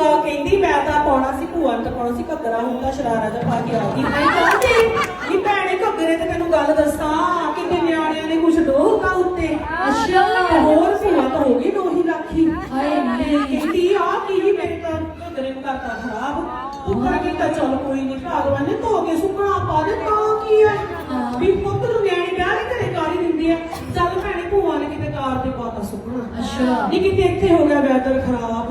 ਭੂਆ ਕਹਿੰਦੀ ਮੈਂ ਤਾਂ ਪਾਉਣਾ ਸੀ ਭੂਆ ਨੂੰ ਤਾਂ ਪਾਉਣਾ ਸੀ ਘੱਗਰਾ ਹੁੰਦਾ ਸ਼ਰਾਰਾ ਜਿਹਾ ਪਾ ਕੇ ਆ ਗਈ ਮੈਂ ਕਹਿੰਦੀ ਨੀ ਭੈਣੇ ਘੱਗਰੇ ਤੇ ਤੈਨੂੰ ਗੱਲ ਦੱਸਾਂ ਕਿਤੇ ਨਿਆਣਿਆਂ ਨੇ ਕੁਛ ਦੋਹਗਾ ਉੱਤੇ ਅੱਛਾ। ਹੋਰ ਭੂਆ ਤਾਂ ਹੋ ਗਈ ਦੋਹੀ ਲੱਖੀ ਹਾਏ ਨੀ। ਕਹਿੰਦੀ ਆ ਕੀ ਵੀ ਮੇਰੇ ਤਾਂ ਘੱਗਰੇ ਨੂੰ ਕਰਤਾ ਖਰਾਬ ਉਹ ਕਰ ਕੀਤਾ ਚਲ ਕੋਈ ਨਹੀਂ ਭਗਵਾਨ ਨੇ ਧੋ ਕੇ ਸੁੱਕਣਾ ਪਾ ਦੇ ਤਾਂ ਕੀ ਹੈ ਹਾਂ। ਵੀ ਪੁੱਤ ਨੂੰ ਨਿਆਣੇ ਵਿਆਹ ਦੇ ਘਰੇ ਕਾਲੀ ਦਿੰਦੀ ਆ ਚੱਲ ਭੈਣੇ ਭੂਆ ਨੇ ਕਿਤੇ ਕਾਰ ਤੇ ਪਾਤਾ ਸੁੱਕਣਾ ਅੱਛਾ। ਨਹੀਂ ਕਿਤੇ ਇੱਥੇ ਹੋ ਗਿਆ ਵੈਦਰ ਖਰਾਬ